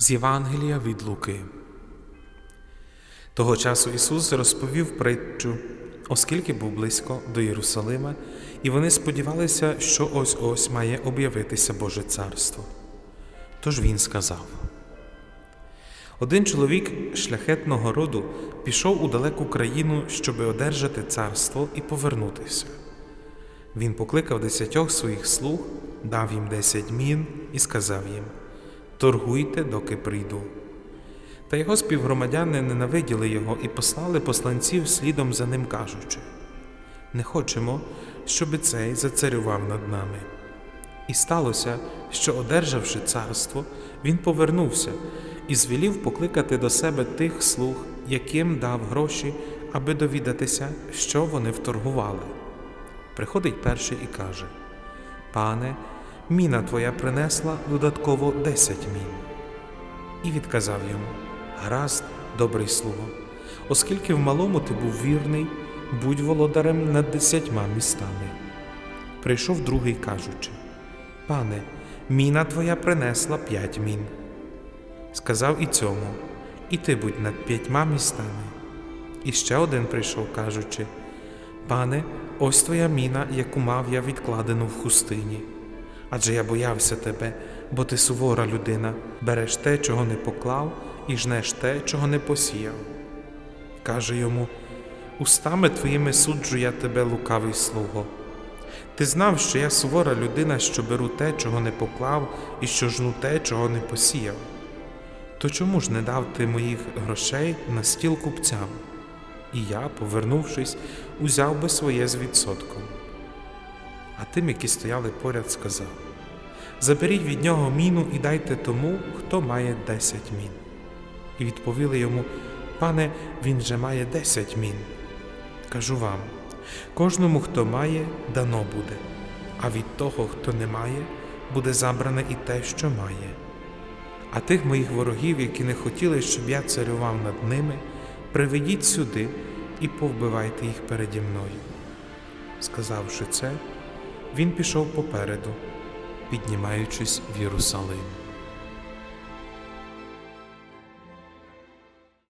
З Євангелія від Луки. Того часу Ісус розповів притчу, оскільки був близько до Єрусалима, і вони сподівалися, що ось ось має об'явитися Боже царство. Тож Він сказав: Один чоловік шляхетного роду пішов у далеку країну, щоби одержати царство і повернутися. Він покликав десятьох своїх слуг, дав їм десять мін і сказав їм: Торгуйте, доки прийду. Та його співгромадяни ненавиділи його і послали посланців слідом за ним, кажучи: Не хочемо, щоби цей зацарював над нами. І сталося, що, одержавши царство, він повернувся і звелів покликати до себе тих слуг, яким дав гроші, аби довідатися, що вони вторгували. Приходить перший і каже: Пане, міна твоя принесла додатково десять мін. І відказав йому: Гаразд, добрий слуго, оскільки в малому ти був вірний, будь володарем над десятьма містами. Прийшов другий, кажучи: Пане, міна твоя принесла п'ять мін. Сказав і цьому, і ти будь над п'ятьма містами. І ще один прийшов, кажучи: Пане, ось твоя міна, яку мав я відкладену в хустині. Адже я боявся тебе, бо ти сувора людина, береш те, чого не поклав, і жнеш те, чого не посіяв. Каже йому: Устами твоїми суджу я тебе, лукавий слуго. Ти знав, що я сувора людина, що беру те, чого не поклав, і що жну те, чого не посіяв. То чому ж не дав ти моїх грошей на стіл купцям? І я, повернувшись, узяв би своє з відсотком. А тим, які стояли поряд, сказав: Заберіть від нього міну і дайте тому, хто має десять мін. І відповіли йому: Пане, він же має десять мін. Кажу вам: кожному, хто має, дано буде, а від того, хто не має, буде забране і те, що має. А тих моїх ворогів, які не хотіли, щоб я царював над ними, приведіть сюди і повбивайте їх переді мною. Сказавши це, він пішов попереду, піднімаючись в Єрусалим.